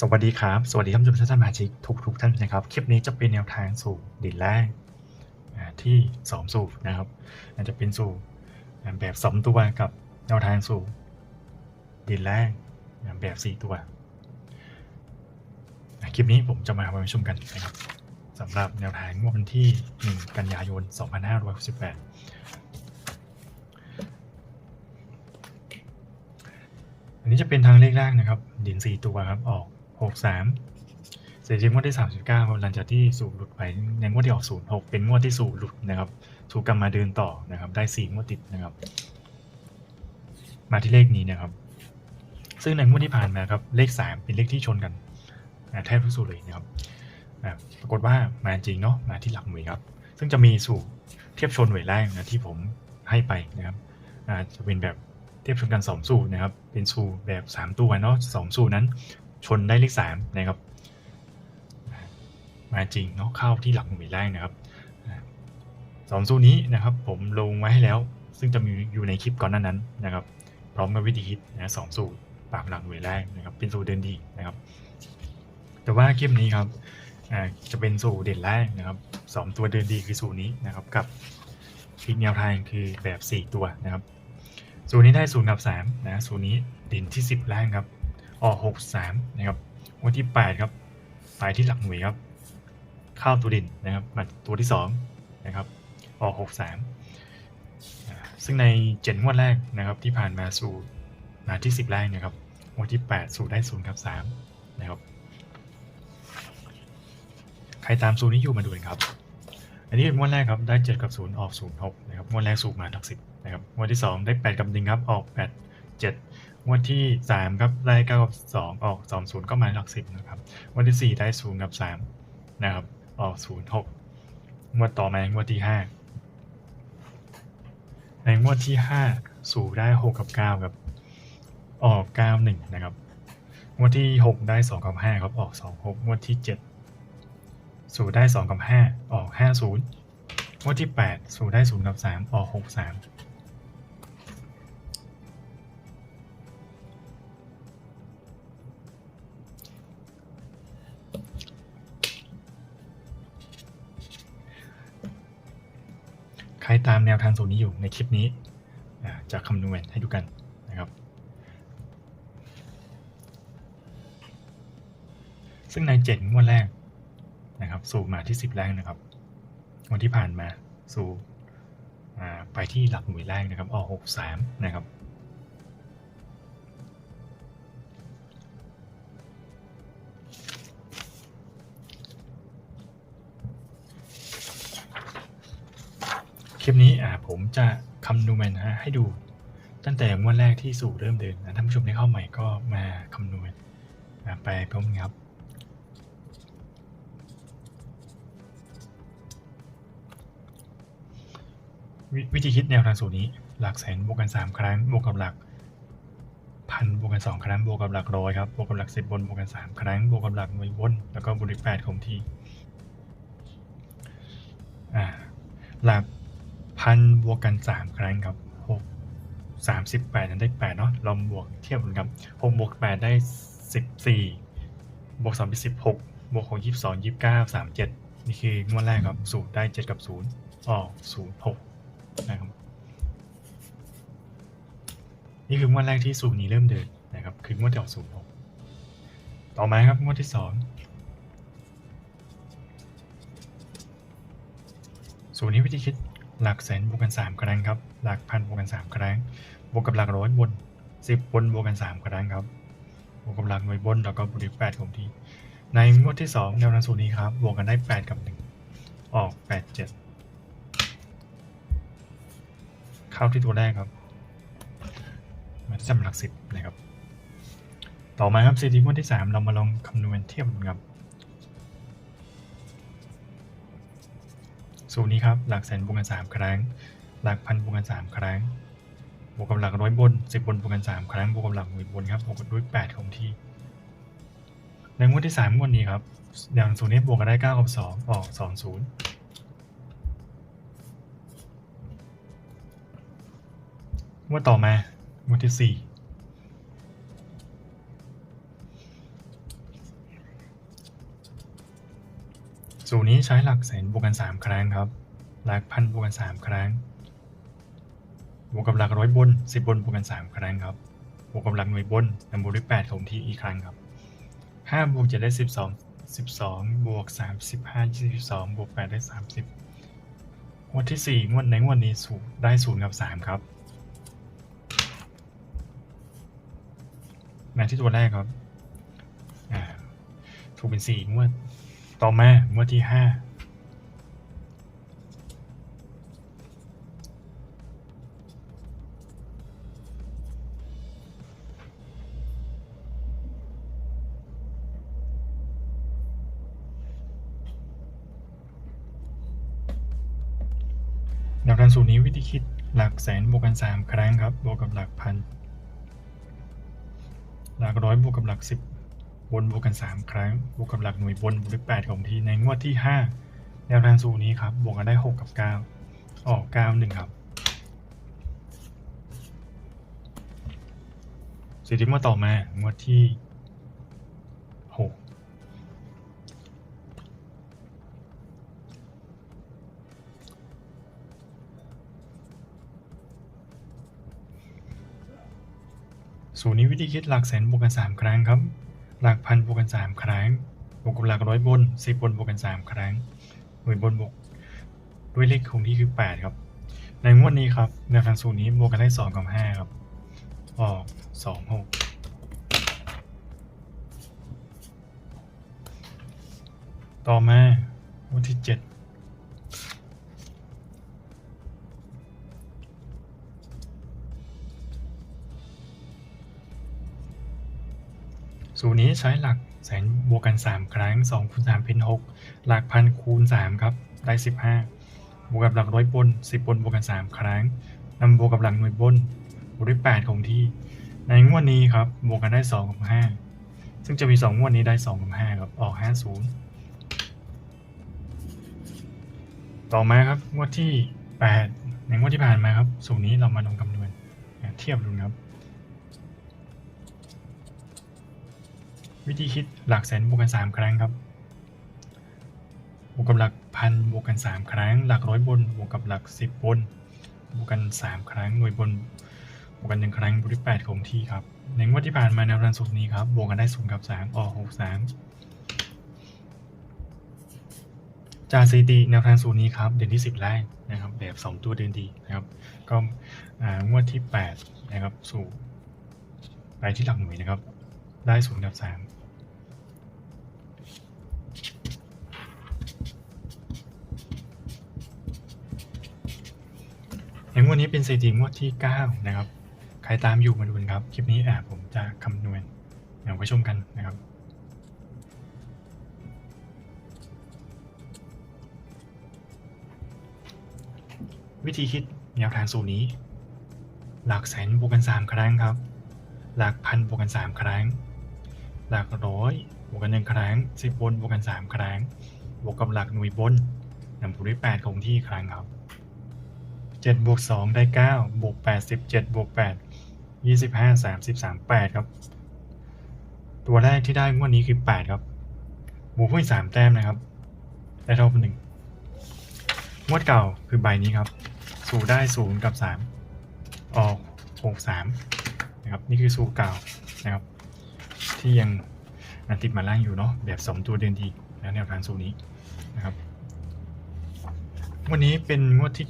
สวัสดีครับ สวัสดีท่านผู้ชมท่านสมาชิกทุกทุกท่านนะครับ คลิปนี้จะเป็นแนวทางสู่ดินแรกอ่ที่สองสูบนะครับอาจจะเป็นสู่แบบสองตัวกับแนวทางสู่ดินแรกอ่แบบสี่ตัวคลิปนี้ผมจะมาประชุมกันนะครับสำหรับแนวทางวันที่ 1 กันยายน 2568 อันนี้จะเป็นทางเลขแรกนะครับ ดินสี่ตัวครับออก หกสามเสร็จจริงงวดที่สามสิบเก้าหลังจากที่สูบหลุดไปในงวดที่ออกศูนย์หกเป็นงวดที่สูบหลุดนะครับถูกกลับมาเดินต่อนะครับ ได้สี่งวดติดนะครับ มาที่เลขนี้นะครับ ซึ่งในงวดที่ผ่านมาครับเลขสามเป็นเลขที่ชนกันแทบทุกสูตรเลยนะครับปรากฏว่ามาจริงเนาะมาที่หลักหน่วยครับ ซึ่งจะมีสูตรเทียบชนหน่วยแรกนะที่ผมให้ไปนะครับจะเป็นแบบเทียบชนกัน 2 สูตรนะครับ เป็นสูตรแบบ 3 ตัวเนาะสองสูตรนั้น ชนได้เลข3นะครับ มาจริงเนาะเข้าที่หลักหน่วยแรกนะครับสองสูตรนี้นะครับผมลงไว้ให้แล้ว ซึ่งจะมีอยู่ในคลิปก่อนหน้านั้นนะครับ พร้อมกับวิธีคิดนะสองสูตรปากหลักหน่วยแรกนะครับเป็นสูตรเดินดีนะครับ แต่ว่าคลิปนี้ครับจะเป็นสูตรเด่นแรกนะครับสองตัวเดินดีคือสูตรนี้นะครับกับอีกแนวทางคือแบบ 4 ตัวนะครับ สูตรนี้ได้ศูนย์กับสามนะ สูตรนี้ดินที่สิบแรกครับ ออกหกสามนะครับ วันที่แปดครับ ไปที่หลักหน่วยครับเข้าตัวดินนะครับมาตัวที่สองนะครับ ออกหกสามซึ่งในเจ็ดงวดแรกนะครับที่ผ่านมาสู่มาที่สิบแรกนะครับ วันที่แปดสูตรได้ศูนย์กับสามนะครับ ใครตามสูตรนี้อยู่มาดูนครับ อันนี้เป็นงวดแรกครับ ได้เจ็ดกับศูนย์ออกศูนย์หกนะครับ งวดแรกสูบมาหลักสิบนะครับ งวดที่สองได้แปดกับหนึ่งครับ ออกแปดเจ็ด งวดที่สามครับ ได้9กับสองออกสองศูนย์ก็มาหลักสิบนะครับ งวดที่สี่ได้ศูนย์กับสามนะครับ ออกศูนย์หกงวดต่อมางวดที่ห้าในงวดที่ห้าสูได้หกกับเก้าครับ ออกเก้าหนึ่งนะครับ งวดที่หกได้สองกับห้าครับ ออกสองหกงวดที่เจ็ดสูได้สองกับห้าออกห้าศูนย์งวดที่แปดสูได้ศูนย์กับสามออกหกสาม ตามแนวทางสูตรนี้อยู่ในคลิปนี้จะคำนวณให้ดูกันนะครับ ซึ่งในเจ็ดงวดแรกนะครับ สู่มาที่10แรกนะครับวันที่ผ่านมาสู่ไปที่หลักหน่วยแรกนะครับออก63นะครับ คลิปนี้อ่าผมจะคำนวณนะฮะให้ดูตั้งแต่งวดแรกที่สู่เริ่มเดินนะท่านผู้ชมที่เข้าใหม่ก็มาคำนวณไปพร้อมกันครับววิธีคิดแนวทางสูตรนี้ หลักแสนบวกกัน 3 ครั้งบวกกับหลักพันบวกกัน 2 ครั้งบวกกับหลักร้อยครับบวกกับหลักสิบบนบวกกัน 3 ครั้งบวกกับหลักหน่วยบน แล้วก็บวกด้วย8คงที่อ่าหลัก พันบวกกัน3ครั้งครับ6 38นั้นได้8เนาะเราบวกเทียบกันครับ6บวก8ได้14บสี่บวก2เป็น16บหกบวก6 22 29 37นี่คืองวดแรกครับสูตรได้7กับ0ออก06นะครับนี่คืองวดแรกที่สูตรนี้เริ่มเดินนะครับคืองวดที่ออกศูนย์หกต่อมาครับงวดที่สองสูตรนี้วิธีคิด หลักแสนบวกกันสามครั้งครับ หลักพันบวกกันสามครั้ง บวกกับหลักร้อยบนสิบบนบวกกันสามครั้งครับ บวกกับหลักหน่วยบนแล้วก็บวกด้วยแปดคงที่ ในงวดที่สองแนวทางสูตรนี้ครับ บวกกันได้แปดกับหนึ่งออกแปดเจ็ดเข้าที่ตัวแรกครับ มาที่จำหลักสิบนะครับ ต่อมาครับซีดีงวดที่สามเรามาลองคำนวณเทียบกันครับ สูตรนี้ครับ หลักแสนบวกกันสามครั้ง หลักพันบวกกันสามครั้ง บวกกับหลักร้อยบนสิบบนบวกกันสามครั้ง บวกกับหลักหน่วยบนครับ บวกกันด้วยแปดคงที่ ในงวดที่สามงวดนี้ครับ อย่างสูตรนี้บวกกันได้เก้ากับสองออกสองศูนย์งวดต่อมางวดที่สี่ สูตรนี้ใช้หลักแสนบวกกันสามครั้งครับ หลักพันบวกกันสามครั้ง บวกกับหลักร้อยบนสิบบนบวกกันสามครั้งครับ บวกกับหลักหน่วยบนนำบวกด้วยแปดของที่อีกครั้งครับห้าบวกเจ็ดได้สิบสองสิบสองบวกสามสิบห้ายี่สิบสองบวกแปดได้สามสิบงวดที่สี่งวดในงวดนี้สูได้ศูนย์กับสามครับมาที่ตัวแรกครับ ถูกเป็นสี่งวด ต่อมางวดที่ห้าหลักการสูตรนี้วิธีคิดหลักแสนบวกกันสามครั้งครับ บวกกับหลักพัน หลักร้อยบวกกับหลักสิบ วนบวกกัน 3 ครั้ง บวกกับหลักหน่วยบนบวกด้วย8ของทีในงวดที่ 5 แนวทางสูนี้ครับ บวกกันได้ 6 กับ 9 ออก 9 1 ครับสิ่งที่มาต่อมางวดที่ 6 สูนี้วิธีคิดหลักแสนบวกกัน 3 ครั้งครับ หลักพันบวกกันสามครั้ง บวกกับหลักร้อยบนสิบบนบวกกันสามครั้ง หน่วยบนบวกด้วยเลขคงที่คือแปดครับ ในงวดนี้ครับแนวทางสูตรนี้บวกกันได้สองกับห้าครับ ออกสองหกต่อมาวันที่เจ็ด สูตรนี้ใช้หลักแสนบวกกัน 3 ครั้ง2คูณ3เป็น 6 หลักพันคูณ 3 ครับ ได้ 15 บวกกับหลักร้อยบน 10 บนบวกกัน 3 ครั้งนำบวกกับหลักหน่วยบนบวกด้วย8ของที่ ในงวดนี้ครับ บวกกันได้ 2 กับ 5 ซึ่งจะมี 2 งวดนี้ได้ 2 กับ 5 ครับ ออก 50 ต่อมาครับ งวดที่ 8 ในงวดที่ผ่านมาครับ สูตรนี้เรามาลองคำนวณเทียบดูครับ วิธีคิดหลักแสนบวกกันสามครั้งครับ บวกกับหลักพันบวกกันสามครั้ง หลักร้อยบนบวกกับหลักสิบบน บวกกันสามครั้ง หน่วยบน บวกกันหนึ่งครั้งบวกด้วยแปดคงที่ครับ ในงวดที่ผ่านมาแนวทางสูตรนี้ครับ บวกกันได้ศูนย์กับสามออกหกสามจากสถิติแนวทางสูตรนี้ครับ เดือนที่สิบแรกนะครับ แบบสองตัวเดือนดีนะครับ ก็อ่างวดที่แปดนะครับ สู่ไปที่หลักหน่วยนะครับ ได้ศูนย์กับสามในงวดนี้เป็นสถิติงวดที่ 9 นะครับ ใครตามอยู่มาดูนครับ คลิปนี้อะผมจะคำนวณเดี๋ยวไปชมกันนะครับวิธีคิดแนวทางสูตรนี้ หลักแสนบวกกัน 3 ครั้งครับ หลักพันบวกกัน 3 ครั้ง หลักร้อยบวกกันหนึ่งครั้งสิบบนบวกกัน3ครั้งบวกกับหลักหน่วยบนนำบวกด้วย8คงที่ครั้งครับเจ็ดบวกสองได้เก้าบวกแปดสิบเจ็ดบวกแปดยี่สิบห้าสามสิบสามแปดครับ ตัวแรกที่ได้งวดนี้คือแปดครับบวกเพิ่มสามแต้มนะครับ ได้เท่ากับหนึ่งงวดเก่าคือใบนี้ครับสูได้ศูนย์กับสามออกหกสามนะครับ นี่คือสูเก่านะครับ ที่ยังอันติดมาล่างอยู่เนาะแบบสองตัวเด่นดีแล้วแนวทางสูงนี้นะครับวันนี้เป็นงวดที่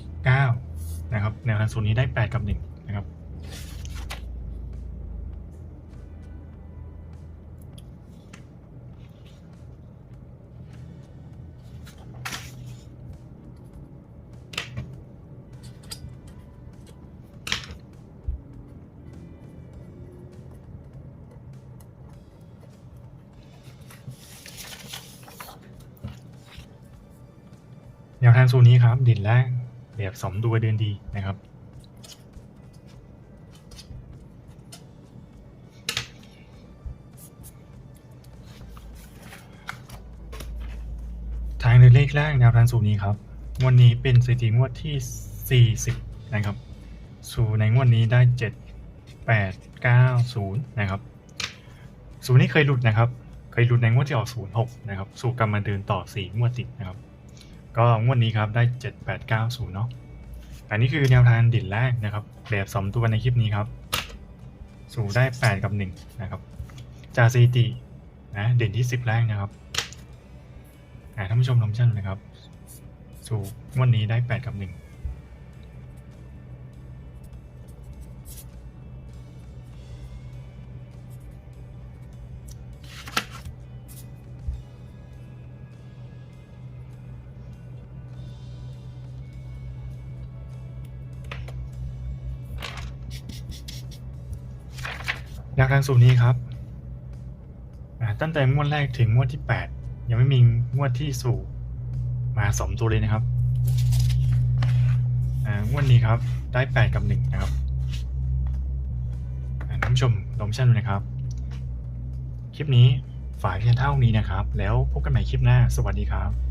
9 นะครับ แนวทางสูงนี้ได้ 8 กับ1นะครับ แนวทางสูนี้ครับดินแรกแบบสมตัวเดินดีนะครับทางเดินเลขแรกแนวทางสูนี้ครับงวดนี้เป็นสถิติงวดที่ 40 นะครับ สูในงวดนี้ได้ 7 8 9 0 นะครับ สูนี้เคยหลุดนะครับ เคยรุนในงวดที่ออก 06 นะครับ สูกรรมมาเดินต่อ 4 งวดติดนะครับ ก็งวดนี้ครับได้ 7 8 9 0 เนาะ อันนี้คือแนวทางเด่นแรกนะครับแบบสมตัวในคลิปนี้ครับ สูได้ 8 กับ 1 นะครับ จากสถิตินะเด่นที่ 10 แรกนะครับท่านผู้ชมลองชั่นนะครับ สูงวดนี้ได้ 8 กับ 1 แนวทางสูตรนี้ครับตั้งแต่งวดแรกถึงงวดที่ 8 ยังไม่มีงวดที่สู่มาสองตัวเลยนะครับงวดนี้ครับได้ 8 กับ 1 นะครับท่านผู้ชมลองชั่นดูนะครับ คลิปนี้ฝากเพียงเท่านี้นะครับ แล้วพบกันใหม่คลิปหน้า สวัสดีครับ